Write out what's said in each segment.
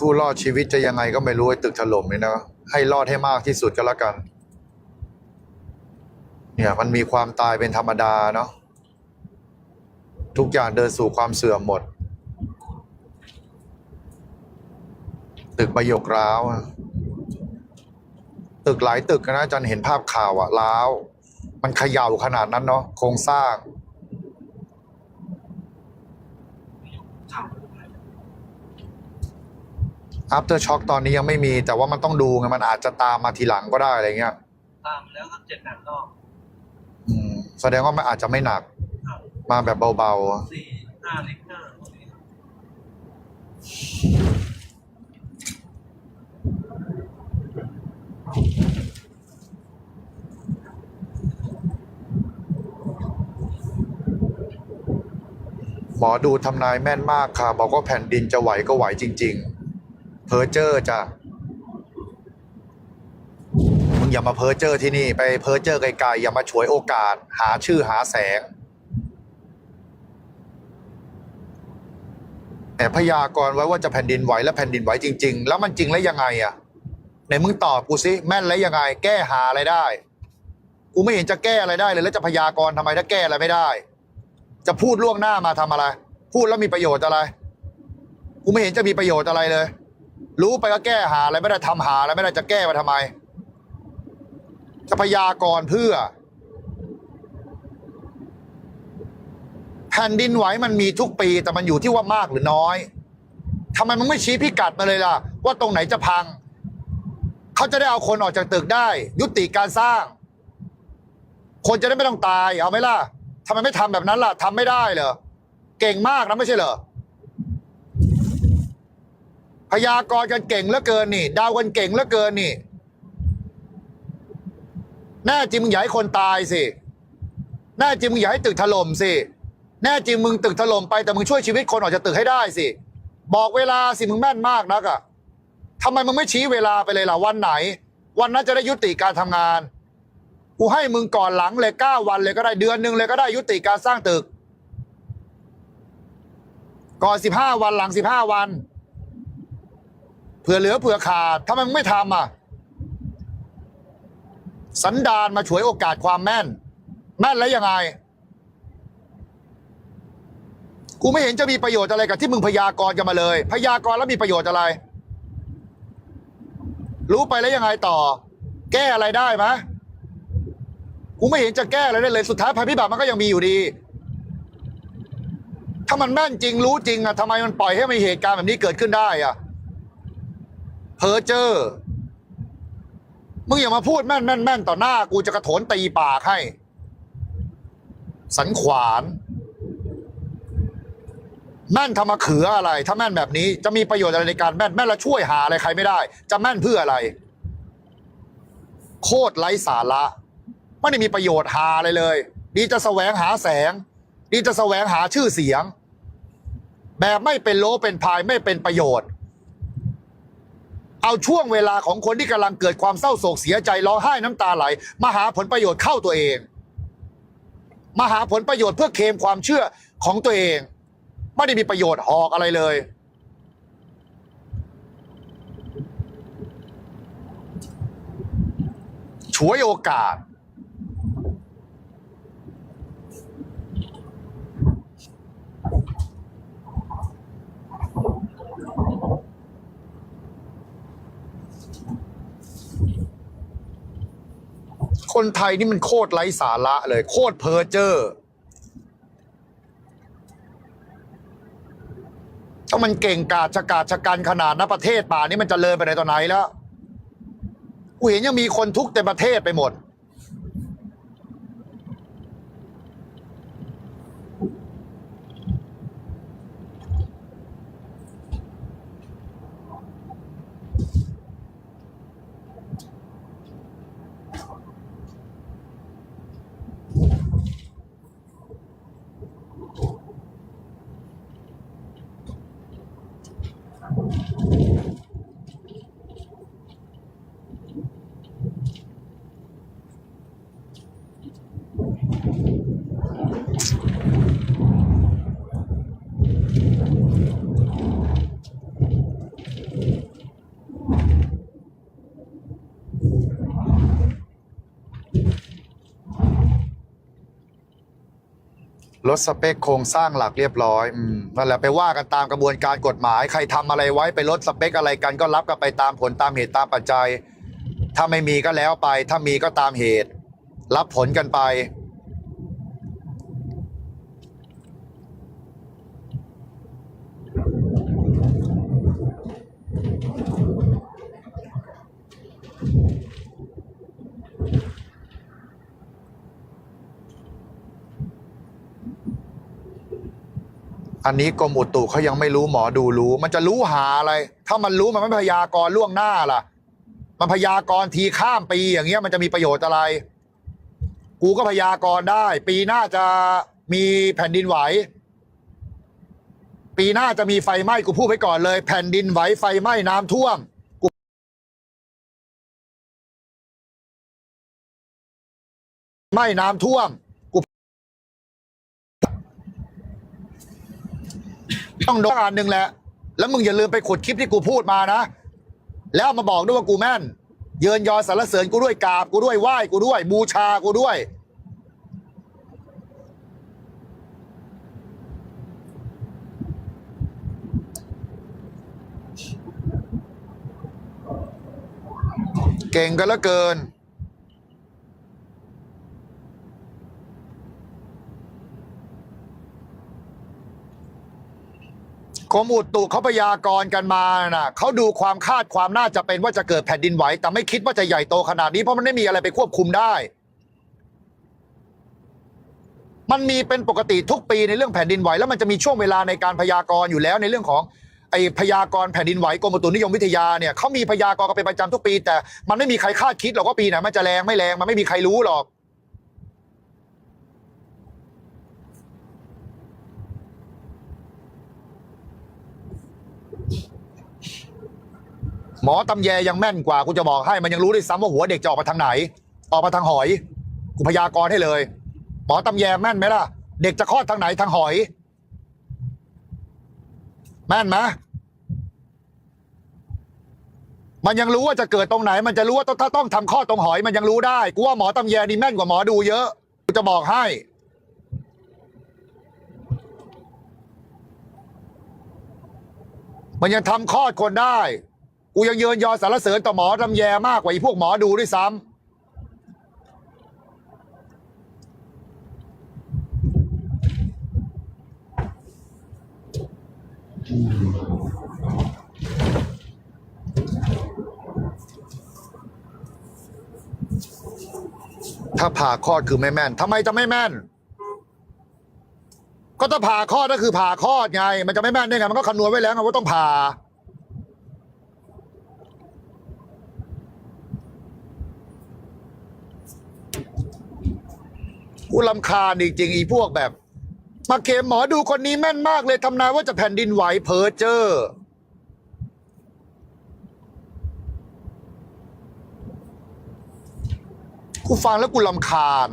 ผู้รอดชีวิตจะยังไงก็ไม่รู้ไอ้ตึกถล่มนี่นะให้รอดให้มากที่สุดก็แล้วกัน เนี่ยมันมีความตายเป็นธรรมดาเนาะทุกอย่างเดินสู่ความเสื่อมหมด ตึกประโยคร้าวตึกหลายตึกนะจารย์เห็นภาพข่าวอะร้าว มันเขย่าขนาดนั้นเนาะโครงสร้าง after shock ตอนนี้ยังไม่มีแต่ว่ามันต้องดูไงมันอาจจะตามมาทีหลังก็ได้อะไรเงี้ย ตามมาแล้วก็เจ็ดแปดรอบอืมแสดงว่ามันอาจจะไม่หนัก ครับมาแบบเบาสี่ห้าเล็กห้าๆหมอดูทำนายแม่นมากค่ะ บอกว่าแผ่นดินจะไหวก็ไหวจริงๆ เพอเจอร์จ้ะมึงอย่ามาเพอเจอร์ที่นี่ ไปเพอเจอร์ไกลๆอย่ามาฉวยโอกาส หาชื่อหาแสง แต่พยากรณ์ไว้ว่าจะแผ่นดินไหวและแผ่นดินไหวจริง ๆ แล้วมันจริงแล้วยังไงอะไหนมึงตอบกูสิแม่นแล้วยังไง แก้หาอะไรได้กูไม่เห็นจะแก้อะไรได้เลย แล้วจะพยากรณ์ทำไมถ้าแก้อะไรไม่ได้ จะพูดล่วงหน้ามาทำอะไร พูดแล้วมีประโยชน์อะไร กูไม่เห็นจะมีประโยชน์อะไรเลย รู้ไปก็แก้หาอะไรไม่ได้ทำหาอะไรไม่ได้จะแก้มาทำไมจะพยากรเพื่อ แผ่นดินไหวมันมีทุกปี แต่มันอยู่ที่ว่ามากหรือน้อยทำไมมึงไม่ชี้พิกัดมาเลยล่ะ ว่าตรงไหนจะพัง เขาจะได้เอาคนออกจากตึกได้ ยุติการสร้าง คนจะได้ไม่ต้องตายเอาไหมล่ะทำไมไม่ทำแบบนั้นล่ะทำไม่ได้เหรอเก่งมากนะไม่ใช่เหรอ พยากรณ์กันเก่งเหลือเกินนี่ดาวกันเก่งเหลือเกินนี่ แน่จริงมึงอย่าให้คนตายสิ แน่จริงมึงอย่าให้ตึกถล่มสิ แน่จริงมึงตึกถล่มไปแต่มึงช่วยชีวิตคนออกจากตึกให้ได้สิ บอกเวลาสิมึงแม่นมากนักอะทำไมมึงไม่ชี้เวลาไปเลยล่ะวันไหน วันนั้นจะได้ยุติการทำงาน กูให้มึงก่อนหลังเลยเก้าวันเลยก็ได้เดือนหนึ่งเลยก็ได้ยุติการสร้างตึก ก่อนสิบห้าวันหลังสิบห้าวัน เผื่อเหลือเผื่อขาดทำไมมึงไม่ทำอะ สันดานมาฉวยโอกาสความแม่น แม่นแล้วยังไง กูไม่เห็นจะมีประโยชน์อะไรกับที่มึงพยากรณ์กันมาเลย พยากรณ์แล้วมีประโยชน์อะไร รู้ไปแล้วยังไงต่อ แก้อะไรได้ไหมกูไม่เห็นจะแก้อะไรได้เลยสุดท้ายภัยพิบัติมันก็ยังมีอยู่ดี ถ้ามันแม่นจริงรู้จริงอะทำไมมันปล่อยให้มีเหตุการณ์แบบนี้เกิดขึ้นได้อะ เพอเจอร์มึงอย่ามาพูดแม่นแม่นแม่นต่อหน้า กูจะกระโถนตีปากให้ สันขวานแม่นทำมาเขืออะไร ถ้าแม่นแบบนี้ จะมีประโยชน์อะไรในการแม่นแม่นแล้วช่วยหาอะไรใครไม่ได้ จะแม่นเพื่ออะไร โคตรไร้สาระไม่ได้มีประโยชน์หาอะไรเลย ดีจะแสวงหาแสง ดีจะแสวงหาชื่อเสียง แบบไม่เป็นโลเป็นพายไม่เป็นประโยชน์ เอาช่วงเวลาของคนที่กำลังเกิดความเศร้าโศกเสียใจร้องไห้น้ำตาไหลมาหาผลประโยชน์เข้าตัวเอง มาหาผลประโยชน์เพื่อเคมความเชื่อของตัวเอง ไม่ได้มีประโยชน์หอกอะไรเลย ฉวยโอกาส คนไทยนี่มันโคตรไร้สาระเลย โคตรเพ้อเจ้อถ้ามันเก่งกาจชะกาจชะกันขนาดนะประเทศป่านี้มันจเจริญไปไหนต่อไหนแล้วกูเห็นยังมีคนทุกข์เต็มประเทศไปหมด ลดสเปคโครงสร้างหลักเรียบร้อยอืมนั่นแหละไปว่ากันตามกระบวนการกฎหมาย ใครทำอะไรไว้ไปลดสเปคอะไรกันก็รับกันไปตามผลตามเหตุตามปัจจัย ถ้าไม่มีก็แล้วไป ถ้ามีก็ตามเหตุ รับผลกันไป อันนี้กรมอุตุเขายังไม่รู้หมอดูรู้ มันจะรู้หาอะไร ถ้ามันรู้มันไม่พยากรณ์ล่วงหน้าล่ะ มันพยากรณ์ทีข้ามปีอย่างเงี้ยมันจะมีประโยชน์อะไร กูก็พยากรณ์ได้ ปีหน้าจะมีแผ่นดินไหว ปีหน้าจะมีไฟไหม้กูพูดไว้ก่อนเลย แผ่นดินไหวไฟไหม้น้ำท่วมไหม้น้ำท่วม ต้องโดนอันหนึ่งแหละ แล้วมึงอย่าลืมไปขุดคลิปที่กูพูดมานะ แล้วมาบอกด้วยว่ากูแม่น เยินยอสรรเสริญกูด้วยกราบกูด้วยไหว้กูด้วย บูชากูด้วย เก่งกันเหลือเกิน กรมอุตุเขาพยากรณ์กันมานะเขาดูความคาดความน่าจะเป็นว่าจะเกิดแผ่นดินไหว แต่ไม่คิดว่าจะใหญ่โตขนาดนี้เพราะมันไม่มีอะไรไปควบคุมได้ มันมีเป็นปกติทุกปีในเรื่องแผ่นดินไหว แล้วมันจะมีช่วงเวลาในการพยากรณ์อยู่แล้วในเรื่องของไอพยากรณ์แผ่นดินไหวกรมอุตุนิยมวิทยาเนี่ยเขามีพยากรณ์กันเป็นประจำทุกปี แต่มันไม่มีใครคาดคิดหรอกว่าปีไหนมันจะแรงไม่แรงมันไม่มีใครรู้หรอก หมอตำแยยังแม่นกว่ากูจะบอกให้มันยังรู้ด้วยซ้ำว่าหัวเด็กจะออกมาทางไหน ออกมาทางหอย กูพยากรณ์ให้เลย หมอตำแยแม่นไหมล่ะ เด็กจะคลอดทางไหนทางหอย แม่นไหมมันยังรู้ว่าจะเกิดตรงไหน มันจะรู้ว่าถ้าต้องทำข้อตรงหอย มันยังรู้ได้ กูว่าหมอตำแยนี่แม่นกว่าหมอดูเยอะ กูจะบอกให้ มันยังทำคลอดคนได้ กูยังเยินยอสารเสริญต่อหมอตำแยมากกว่าไอ้พวกหมอดูด้วยซ้ำถ้าผ่าคลอดคือไม่แม่นทำไมจะไม่แม่น ก็ถ้าผ่าคลอดก็คือผ่าคลอดไง มันจะไม่แม่นได้ไงมันก็คำนวณไว้แล้วไงว่าต้องผ่า ลำคาญจริงๆอีพวกแบบ มาเกมหมอดูคนนี้แม่นมากเลยทำนายว่าจะแผ่นดินไหวเพอเจอกูฟังแล้วกูลำคาญ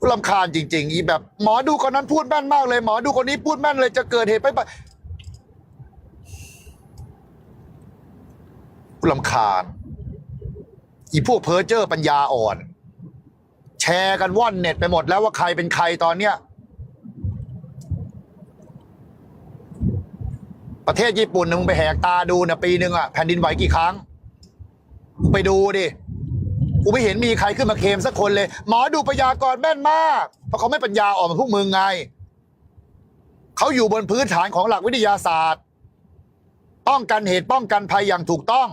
กูลำคาญจริง ๆ อีแบบ หมอดูคนนั้นพูดแม่นมากเลย หมอดูคนนี้พูดแม่นเลยจะเกิดเหตุไปไปกูลำคาญ อีพวกเพอเจอร์ปัญญาอ่อน ร์กันว่อนเน็ตไปหมดแล้วว่าใครเป็นใครตอนเนี้ย ประเทศญี่ปุ่นนะมึงไปแหกตาดูนะปีหนึ่งอะแผ่นดินไหวกี่ครั้งไปดูดิกูไม่เห็นมีใครขึ้นมาเคมสักคนเลย หมอดูพยากรณ์แม่นมาก เพราะเขาไม่ปัญญาอ่อนเหมือนพวกมึงไง เขาอยู่บนพื้นฐานของหลักวิทยาศาสตร์ ป้องกันเหตุป้องกันภัยอย่างถูกต้อง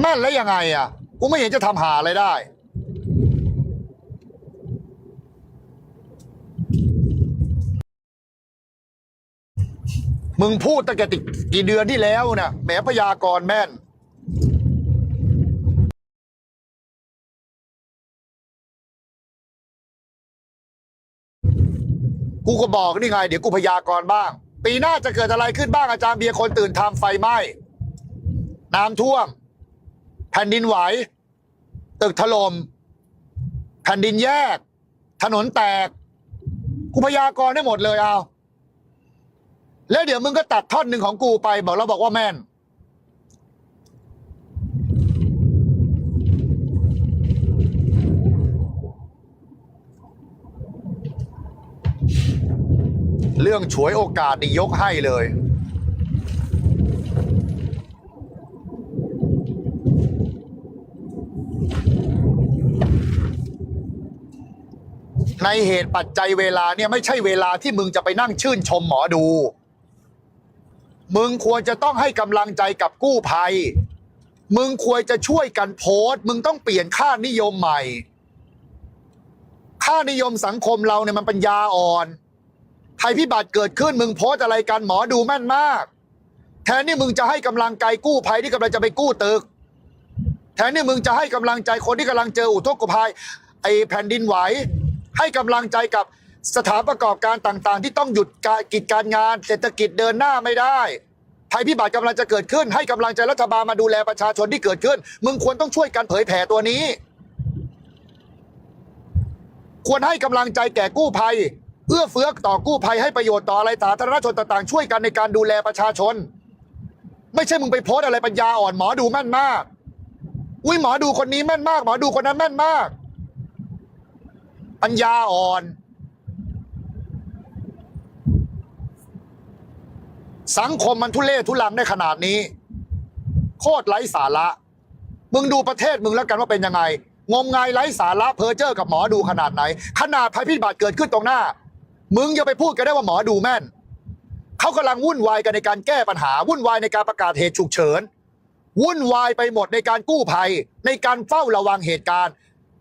แม่นแล้วยังไงอะ กูไม่เห็นจะทำหาอะไรได้ มึงพูดตั้งแต่ติกี่เดือนที่แล้วนะแหมพยากรณ์แม่น กูก็บอกนี่ไง เดี๋ยวกูพยากรณ์บ้าง ปีหน้าจะเกิดอะไรขึ้นบ้างอาจารย์เบียร์คนตื่นทำไฟไหม้ น้ำท่วม แผ่นดินไหว ตึกถลม่มแผ่นดินแยก ถนนแตก กูพยากรณ์ได้หมดเลยเอา แล้วเดี๋ยวมึงก็ตัดท่อนหนึ่งของกูไปบอกเราบอกว่าแม่น เรื่องฉวยโอกาสนี่ยกให้เลย ในเหตุปัจจัยเวลาเนี่ยไม่ใช่เวลาที่มึงจะไปนั่งชื่นชมหมอดู มึงควรจะต้องให้กำลังใจกับกู้ภัย มึงควรจะช่วยกันโพสต์ มึงต้องเปลี่ยนค่านิยมใหม่ ค่านิยมสังคมเราเนี่ยมันปัญญาอ่อนภัยพิบัติเกิดขึ้นมึงโพสต์อะไรกันหมอดูแม่นมาก แทนที่มึงจะให้กำลังใจกู้ภัยที่กำลังจะไปกู้ตึก แทนที่มึงจะให้กำลังใจคนที่กำลังเจออุทกภัยไอ้แผ่นดินไหว ให้กำลังใจกับสถานประกอบการต่างๆ ที่ต้องหยุดการกิจการงาน เศรษฐกิจเดินหน้าไม่ได้ภัยพิบัติกำลังจะเกิดขึ้น ให้กำลังใจรัฐบาลมาดูแลประชาชนที่เกิดขึ้น มึงควรต้องช่วยกันเผยแผ่ตัวนี้ ควรให้กำลังใจแก่กู้ภัย เอื้อเฟื้อต่อกู้ภัยให้ประโยชน์ต่ออะไรสาธารณชนต่างๆ ช่วยกันในการดูแลประชาชน ไม่ใช่มึงไปโพสอะไรปัญญาอ่อนหมอดูแม่นมาก อุ้ยหมอดูคนนี้แม่นมาก หมอดูคนนั้นแม่นมาก ปัญญาอ่อน สังคมมันทุเล่ทุลังได้ขนาดนี้ โคตรไร้สาระ มึงดูประเทศมึงแล้วกันว่าเป็นยังไง งมงายไร้สาระเพอเจอร์กับหมอดูขนาดไหน ขนาดภัยพิบัติเกิดขึ้นตรงหน้า มึงยังไปพูดกันได้ว่าหมอดูแม่น เขากำลังวุ่นวายกันในการแก้ปัญหา วุ่นวายในการประกาศเหตุฉุกเฉิน วุ่นวายไปหมดในการกู้ภัย ในการเฝ้าระวังเหตุการณ์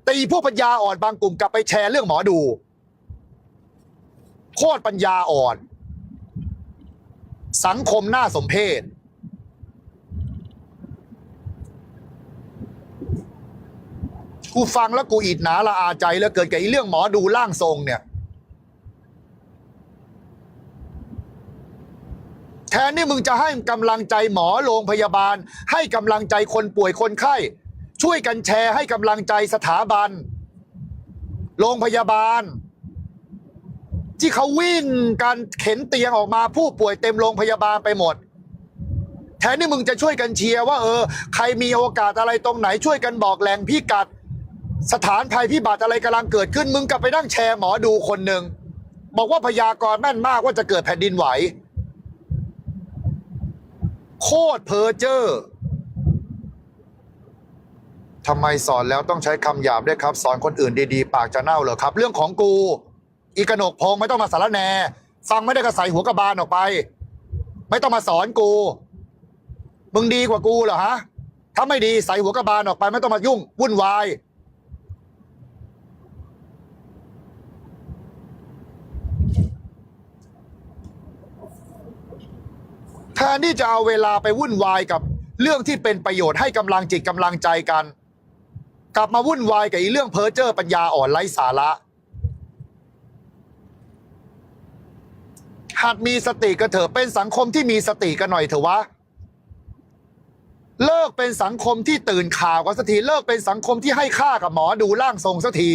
ตีพวกปัญญาอ่อนบางกลุ่มกลับไปแชร์เรื่องหมอดูโคตรปัญญาอ่อน สังคมน่าสมเพชกูฟังแล้วกูอิดหนาละอาใจแล้วเกิดกับไอ้เรื่องหมอดูร่างทรงเนี่ย แทนที่มึงจะให้กำลังใจหมอโรงพยาบาล ให้กำลังใจคนป่วยคนไข้ ช่วยกันแชร์ให้กำลังใจสถาบัน โรงพยาบาล ที่เขาวิ่งกันเข็นเตียงออกมาผู้ป่วยเต็มโรงพยาบาลไปหมด แทนที่มึงจะช่วยกันเชียร์ว่า เออ ใครมีโอกาสอะไรตรงไหน ช่วยกันบอกแหล่งพิกัด สถานภัยพิบัติอะไรกำลังเกิดขึ้น มึงกลับไปนั่งแชร์หมอดูคนหนึ่งบอกว่าพยากรณ์แม่นมากว่าจะเกิดแผ่นดินไหว โคตรเพอเจอร์ ทำไมสอนแล้วต้องใช้คำหยาบด้วยครับ สอนคนอื่นดีๆ ปากจะเน่าเหรอครับ เรื่องของกู อีกนกพงไม่ต้องมาสารแนฟังไม่ได้กระใสหัวกระบาลออกไป ไม่ต้องมาสอนกู มึงดีกว่ากูเหรอฮะถ้าไม่ดีใส่หัวกระบาลออกไป ไม่ต้องมายุ่งวุ่นวายแทนที่จะเอาเวลาไปวุ่นวายกับเรื่องที่เป็นประโยชน์ให้กำลังจิตกำลังใจกัน กลับมาวุ่นวายกับอีเรื่องเพ้อเจ้อปัญญาอ่อนไร้สาระหัดมีสติกันเถอะเป็นสังคมที่มีสติกันหน่อยเถอะวะ เลิกเป็นสังคมที่ตื่นข่าวกันสักทีเลิกเป็นสังคมที่ให้ค่ากับหมอดูร่างทรงสักที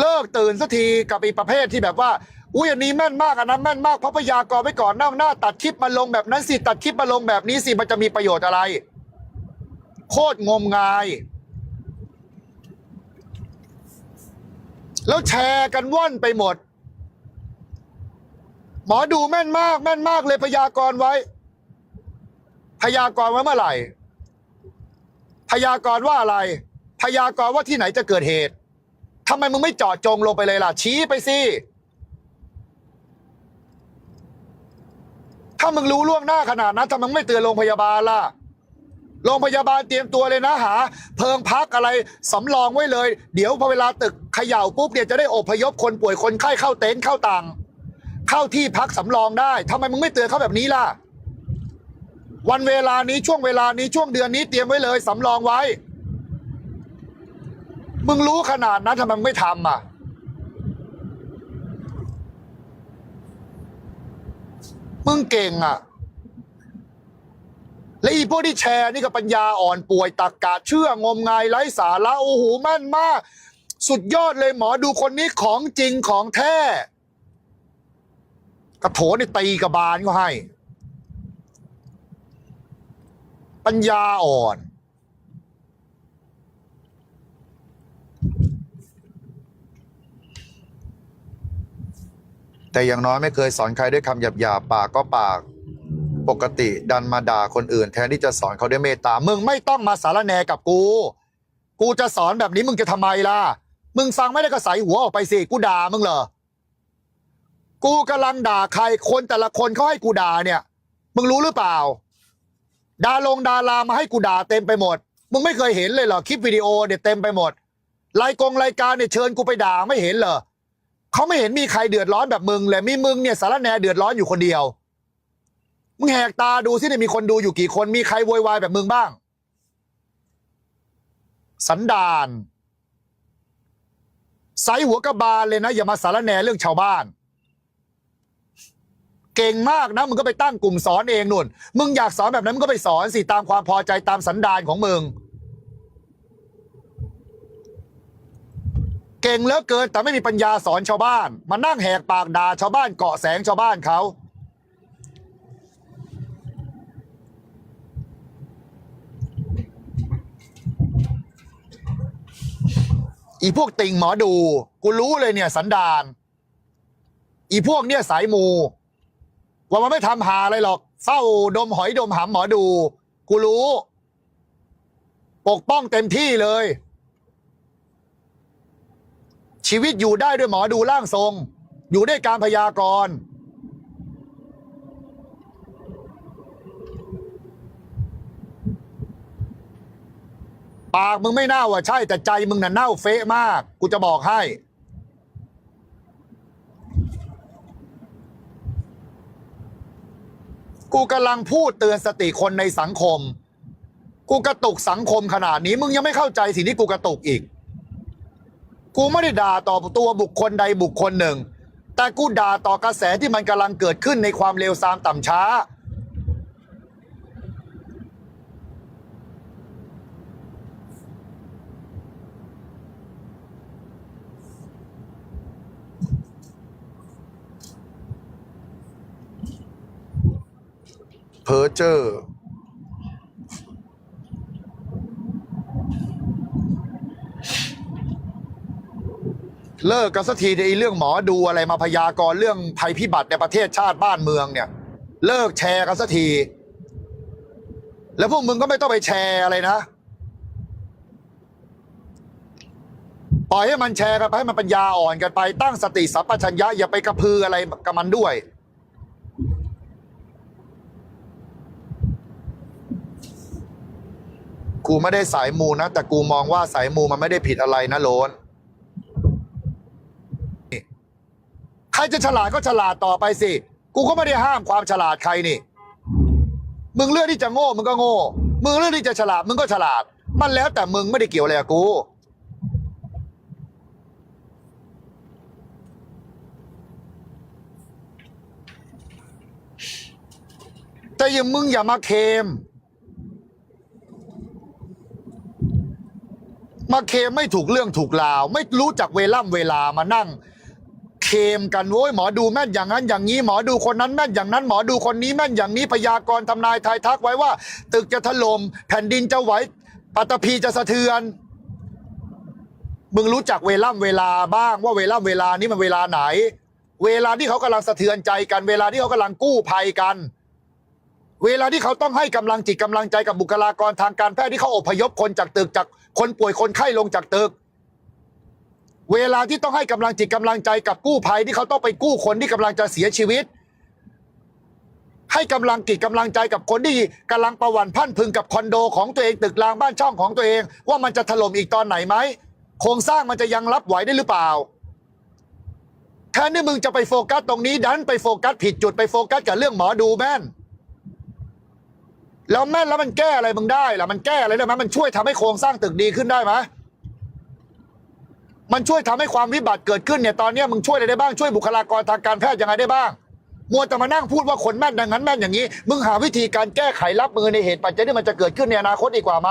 เลิกตื่นสักทีกับอีประเภทที่แบบว่าอุ้ยอันนี้แม่นมากอันนั้นแม่นมากเพราะพยากรณ์ไว้ก่อนหน้าหน้าตัดคลิปมาลงแบบนั้นสิตัดคลิปมาลงแบบนี้สิมันจะมีประโยชน์อะไร โคตรงมงาย แล้วแชร์กันว่อนไปหมด หมอดูแม่นมาก แม่นมากเลยพยากรณ์ไว้ พยากรณ์ไว้เมื่อไหร่ พยากรณ์ว่าอะไร พยากรณ์ว่าที่ไหนจะเกิดเหตุทำไมมึงไม่เจาะจงลงไปเลยล่ะ ชี้ไปสิถ้ามึงรู้ล่วงหน้าขนาดนั้นทำไมไม่เตือนโรงพยาบาลล่ะ โรงพยาบาลเตรียมตัวเลยนะหา เพิงพักอะไรสำรองไว้เลย เดี๋ยวพอเวลาตึกเขย่าปุ๊บเนี่ยจะได้อพยพคนป่วยคนไข้เข้าเต็นท์เข้าต่างเข้าที่พักสำรองได้ทำไมมึงไม่เตือนเขาแบบนี้ล่ะ วันเวลานี้ช่วงเวลานี้ช่วงเดือนนี้เตรียมไว้เลยสำรองไว้ มึงรู้ขนาดนั้นทำไมมึงไม่ทำอะมึงเก่งอะ และอีพวกที่แชร์นี่ก็ปัญญาอ่อนป่วยตักกะเชื่องมงายไร้สาระโอ้โหแม่นมาก สุดยอดเลยหมอดูคนนี้ของจริงของแท้กระโถนนี่ตีกระบาลก็ให้ ปัญญาอ่อน แต่อย่างน้อยไม่เคยสอนใครด้วยคำหยาบๆปากก็ปาก ปกติดันมาด่าคนอื่น แทนที่จะสอนเขาด้วยเมตตา มึงไม่ต้องมาสารแนกับกู กูจะสอนแบบนี้มึงจะทำไมล่ะ มึงฟังไม่ได้ก็ใส่หัวออกไปสิ กูด่ามึงเหรอ กูกำลังด่าใครคนแต่ละคนเขาให้กูด่าเนี่ย มึงรู้หรือเปล่า ดาลงดารามาให้กูด่าเต็มไปหมด มึงไม่เคยเห็นเลยเหรอคลิปวิดีโอเนี่ยเต็มไปหมด รายกงรายการเนี่ยเชิญกูไปด่าไม่เห็นเหรอเขาไม่เห็นมีใครเดือดร้อนแบบมึงเลยมีมึงเนี่ยสารแนเดือดร้อนอยู่คนเดียว มึงแหกตาดูสิเนี่ยมีคนดูอยู่กี่คนมีใครโวยวายแบบมึงบ้าง สันดานใสหัวกระบาลเลยนะ อย่ามาสารแหนเรื่องชาวบ้าน เก่งมากนะ มึงก็ไปตั้งกลุ่มสอนเองนุ่น มึงอยากสอนแบบนั้นมึงก็ไปสอนสิตามความพอใจตามสันดานของมึง เก่งเหลือเกินแต่ไม่มีปัญญาสอนชาวบ้าน มานั่งแหกปากด่าชาวบ้านเกาะแสงชาวบ้านเขา อีพวกติ่งหมอดู กูรู้เลยเนี่ย สันดานอีพวกเนี่ยสายมู ว่ามันไม่ทำหาอะไรหรอกเฝ้าดมหอยดมหำหมอดู กูรู้ ปกป้องเต็มที่เลย ชีวิตอยู่ได้ด้วยหมอดูร่างทรง อยู่ด้วยการพยากรณ์ ปากมึงไม่เน่าอะใช่ แต่ใจมึงน่ะเน่าเฟะมาก กูจะบอกให้ กูกำลังพูดเตือนสติคนในสังคม กูกระตุกสังคมขนาดนี้ มึงยังไม่เข้าใจสิ่งที่กูกระตุกอีก กูไม่ได้ด่าต่อตัวบุคคลใดบุคคลหนึ่ง แต่กูด่าต่อกระแสที่มันกำลังเกิดขึ้นในความเร็วซามต่ำช้า เพอร์เจอร์เลิกกันสักทีเดี๋ยวไอ้เรื่องหมอดูอะไรมาพยากรณ์เรื่องภัยพิบัติในประเทศชาติบ้านเมืองเนี่ย เลิกแชร์กันสักที แล้วพวกมึงก็ไม่ต้องไปแชร์อะไรนะปล่อยให้มันแชร์กันไปให้มันปัญญาอ่อนกันไปตั้งสติสัพพัญญะอย่าไปกระพืออะไรกับมันด้วย กูไม่ได้สายมูนะ แต่กูมองว่าสายมูมันไม่ได้ผิดอะไรนะโลนใครจะฉลาดก็ฉลาดต่อไปสิ กูก็ไม่ได้ห้ามความฉลาดใครนี่ มึงเลือกที่จะโง่มึงก็โง่ มึงเลือกที่จะฉลาดมึงก็ฉลาด มันแล้วแต่มึงไม่ได้เกี่ยวอะไรกับกูแต่อยังมึงอย่ามาเคม มาเคมไม่ถูกเรื่องถูกราว ไม่รู้จักเวล่ำเวลามานั่ง เคมกันโว้ยหมอดูแม่นอย่างนั้นอย่างนี้หมอดูคนนั้นแม่นอย่างนั้นหมอดูคนนี้แม่นอย่างนี้พยากรณ์ทำนายทายทักไว้ว่า ตึกจะถล่มแผ่นดินจะไหวปัตตภีจะสะเทือนมึงรู้จักเวล่ำเวลาบ้างว่าเวล่ำเวลานี้มันเวลาไหน เวลาที่เขากำลังสะเทือนใจกัน เวลาที่เขากำลังกู้ภัยกัน เวลาที่เขาต้องให้กำลังจิตกำลังใจกับบุคลากรทางการแพทย์ที่เขาอพยพคนจากตึกจาก คนป่วยคนไข้ลงจากตึก เวลาที่ต้องให้กำลังจิตกำลังใจกับกู้ภัยที่เขาต้องไปกู้คนที่กำลังจะเสียชีวิต ให้กำลังจิตกำลังใจกับคนที่กำลังประวันพันพึงกับคอนโดของตัวเองตึกรางบ้านช่องของตัวเอง ว่ามันจะถล่มอีกตอนไหนไหมโครงสร้างมันจะยังรับไหวได้หรือเปล่าแทนที่มึงจะไปโฟกัสตรงนี้ดันไปโฟกัสผิดจุดไปโฟกัสกับเรื่องหมอดูแม่น แล้วแม่นแล้วมันแก้อะไรมึงได้ล่ะมันแก้อะไรได้ไหมมันช่วยทำให้โครงสร้างตึกดีขึ้นได้ไหมมันช่วยทำให้ความวิบัติเกิดขึ้นเนี่ยตอนเนี้ยมึงช่วยอะไรได้บ้างช่วยบุคลากรทางการแพทย์ยังไงได้บ้างมัวแต่มานั่งพูดว่าคนแม่นอย่างนั้นแม่นอย่างนี้ มึงหาวิธีการแก้ไขรับมือในเหตุปัจจัยที่มันจะเกิดขึ้นในอนาคตดีกว่าไหม